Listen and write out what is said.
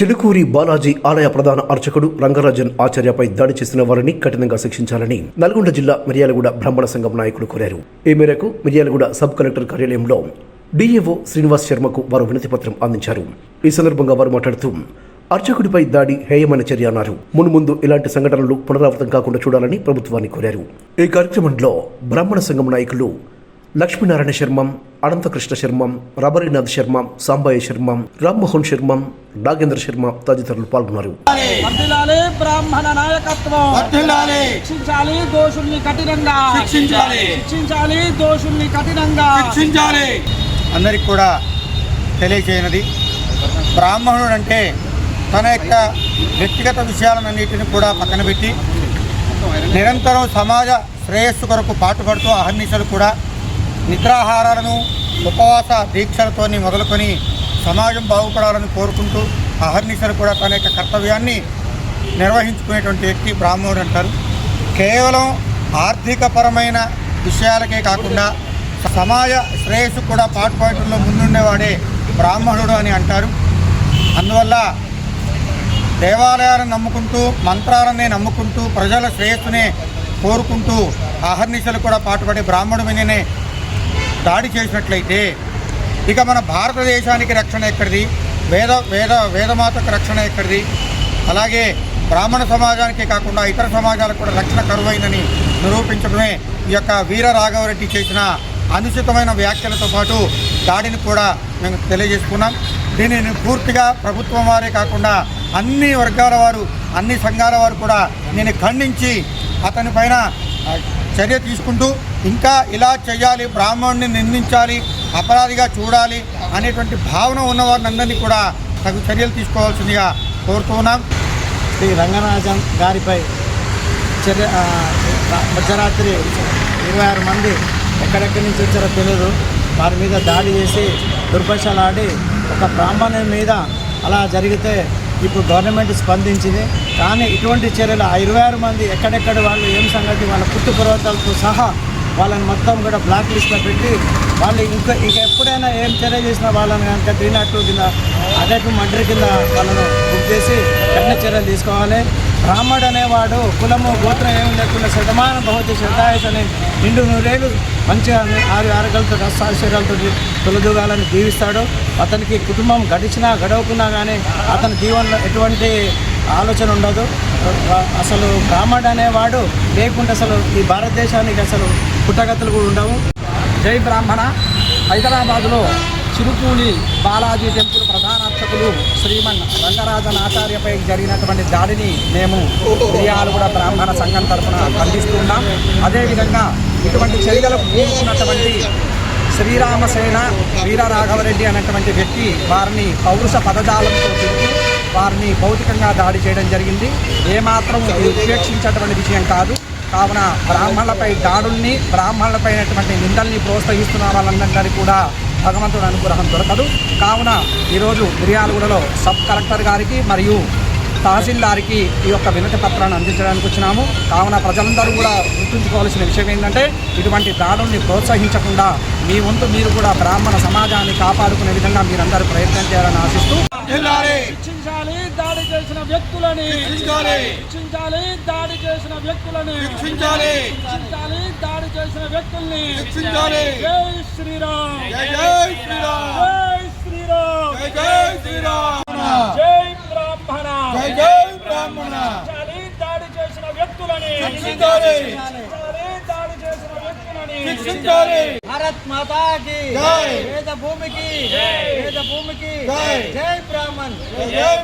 చిలుకూరి బాలాజీ ఆలయ ప్రధాన అర్చకుడు రంగరాజన్ ఆచార్యపై దాడి చేసిన వారిని కఠినంగా శిక్షించాలని నల్గొండ జిల్లా మిర్యాలగూడ బ్రాహ్మణ సంఘం నాయకులు కోరారు. ఈ మేరకు మిర్యాలగూడ సబ్ కలెక్టర్ కార్యాలయంలో డిఏఓ శ్రీనివాస్ శర్మకు వారు వినతి పత్రం అందించారు. ఈ సందర్భంగా వారు మాట్లాడుతూ అర్చకుడిపై దాడి హేయమైన చర్య అన్నారు. మున్ముందు ఇలాంటి సంఘటనలు పునరావృతం కాకుండా చూడాలని ప్రభుత్వాన్ని కోరారు. ఈ కార్యక్రమంలో బ్రాహ్మణ సంఘం నాయకులు లక్ష్మీనారాయణ శర్మం అనంతకృష్ణ శర్మం రబరీనాథ్ శర్మ సాంబయ్య శర్మ రామ్మోహన్ శర్మ నాగేంద్ర శర్మ తదితరులు పాల్గొన్నారు. బ్రాహ్మణ నాయకత్వం. వర్ధిల్లాలి. శిక్షించాలి దోషుల్ని కఠినంగా. శిక్షించాలి. శిక్షించాలి దోషుల్ని కఠినంగా. శిక్షించాలి. అందరికి కూడా తెలియచేయనది. బ్రాహ్మణుడు అంటే తన యొక్క వ్యక్తిగత విషయాలన్నిటిని కూడా పక్కన పెట్టి నిరంతరం సమాజ శ్రేయస్సు కొరకు పాటుపడుతూ అహర్నిశలు కూడా నిద్రాహారాలను ఉపవాస దీక్షలతోని మొదలుకొని సమాజం బాగుపడాలని కోరుకుంటూ అహర్నిశలు కూడా తన యొక్క కర్తవ్యాన్ని నిర్వహించుకునేటువంటి వ్యక్తి బ్రాహ్మణుడు అంటారు. కేవలం ఆర్థికపరమైన విషయాలకే కాకుండా సమాజ శ్రేయస్సు కూడా పాటుపడటంలో ముందుండేవాడే బ్రాహ్మణుడు అని అంటారు. అందువల్ల దేవాలయాలను నమ్ముకుంటూ మంత్రాలనే నమ్ముకుంటూ ప్రజల శ్రేయస్సునే కోరుకుంటూ అహర్నిశలు కూడా పాటుపడే బ్రాహ్మణుడి మీదనే దాడి చేసినట్లయితే ఇక మన భారతదేశానికి రక్షణ ఎక్కడిది? వేద వేద వేదమాతకు రక్షణ ఎక్కడిది? అలాగే బ్రాహ్మణ సమాజానికే కాకుండా ఇతర సమాజాలకు కూడా రక్షణ కరువైందని నిరూపించడమే ఈ యొక్క వీర రాఘవరెడ్డి చేసిన అనుచితమైన వ్యాఖ్యలతో పాటు దాడిని కూడా మేము తెలియజేసుకున్నాం. దీనిని పూర్తిగా ప్రభుత్వం వారే కాకుండా అన్ని వర్గాల వారు అన్ని సంఘాల వారు కూడా నేను ఖండించి అతని పైన చర్య తీసుకుంటూ ఇంకా ఇలా చేయాలి బ్రాహ్మణుని నిందించాలి అపరాధిగా చూడాలి అనేటువంటి భావన ఉన్న వారిని అందరినీ కూడా తగు చర్యలు తీసుకోవాల్సిందిగా కోరుతూ ఉన్నాం. శ్రీ రంగరాజన్ గారిపై చర్య మధ్యరాత్రి ఇరవై ఆరు మంది ఎక్కడెక్కడి నుంచి వచ్చారో తెలియదు వారి మీద దాడి చేసి దుర్భషలాడి ఒక బ్రాహ్మణుని మీద అలా జరిగితే ఇప్పుడు గవర్నమెంట్ స్పందించింది. కానీ ఇటువంటి చర్యలు ఆ ఇరవై ఆరు మంది ఎక్కడెక్కడ వాళ్ళు ఏం సంగతి వాళ్ళ పుట్టు పర్వతాలతో సహా వాళ్ళని మొత్తం కూడా బ్లాక్ లిస్ట్లో పెట్టి వాళ్ళు ఇంకా ఇంకా ఎప్పుడైనా ఏం చర్య చేసినా వాళ్ళని కనుక త్రీ నాట్ టూ కింద అదే మర్డర్ కింద వాళ్ళను బుక్ చేసి కఠిన చర్యలు తీసుకోవాలి. బ్రాహ్మడు అనేవాడు కులము గోత్రం ఏమి లేకుండా శతమాన భవతి శతాయుష్ అని నిండు నూరేళ్ళు మంచిగా ఆరు ఆరగలతో రసాశీరాలతో తొలదూగాలని దీవిస్తాడు అతనికి కుటుంబం గడిచినా గడవకున్నా కానీ అతని జీవనంలో ఎటువంటి ఆలోచన ఉండదు. అసలు బ్రాహ్మణ్ అనేవాడు లేకుంటే అసలు ఈ భారతదేశానికి అసలు పుట్టగతులు కూడా ఉండవు. జై బ్రాహ్మణ. హైదరాబాదులో చిరుకూలి బాలాజీ టెంపుల్ ప్రధానార్చకులు శ్రీమన్ రంగరాజన్ ఆచార్యపై జరిగినటువంటి దాడిని మేము మిరియాలు కూడా బ్రాహ్మణ సంఘం తరఫున ఖండిస్తున్నాం. అదేవిధంగా ఇటువంటి చర్యలకు కూరుకున్నటువంటి శ్రీరామసేన వీర రాఘవరెడ్డి అనేటువంటి వ్యక్తి వారిని పౌరుష పదజాలంతో తిరిగి వారిని భౌతికంగా దాడి చేయడం జరిగింది. ఏమాత్రం ఉపేక్షించేటువంటి విషయం కాదు. కావున బ్రాహ్మణులపై దాడుల్ని బ్రాహ్మణులపైనటువంటి నిందల్ని ప్రోత్సహిస్తున్న వాళ్ళందరికీ కూడా భగవంతుడు అనుగ్రహం దొరకదు. కావున ఈరోజు మిర్యాలగూడలో సబ్ కలెక్టర్ గారికి మరియు తహసీల్దార్కి ఈ యొక్క వినతి పత్రాన్ని అందించడానికి వచ్చినాము. కావున ప్రజలందరూ కూడా గుర్తుంచుకోవాల్సిన విషయం ఏంటంటే ఇటువంటి దాడుల్ని ప్రోత్సహించకుండా మీ వంతు మీరు కూడా బ్రాహ్మణ సమాజాన్ని కాపాడుకునే విధంగా మీరందరూ ప్రయత్నం చేయాలని ఆశిస్తూ. శిక్షించాలి దాడి చేసిన వ్యక్తులని. శిక్షించాలి. దాడి చేసిన వ్యక్తులని. శిక్షించాలి. దాడి చేసిన వ్యక్తుల్ని. శ్రీరామ్ జై జై శ్రీరామ్ జై శ్రీరామ్ జై జై శ్రీరామ్ జై బ్రాహ్మణ జై జై బ్రాహ్మణ శిక్షించాలి దాడి చేసిన వ్యక్తులని శిక్షించాలి. శిక్షించాలి దాడి చేసిన వ్యక్తులని శిక్షించాలి భారత్ మాతా కి జై. వేద భూమికి వేద భూమికి జై. జై బ్రాహ్మణ్ జై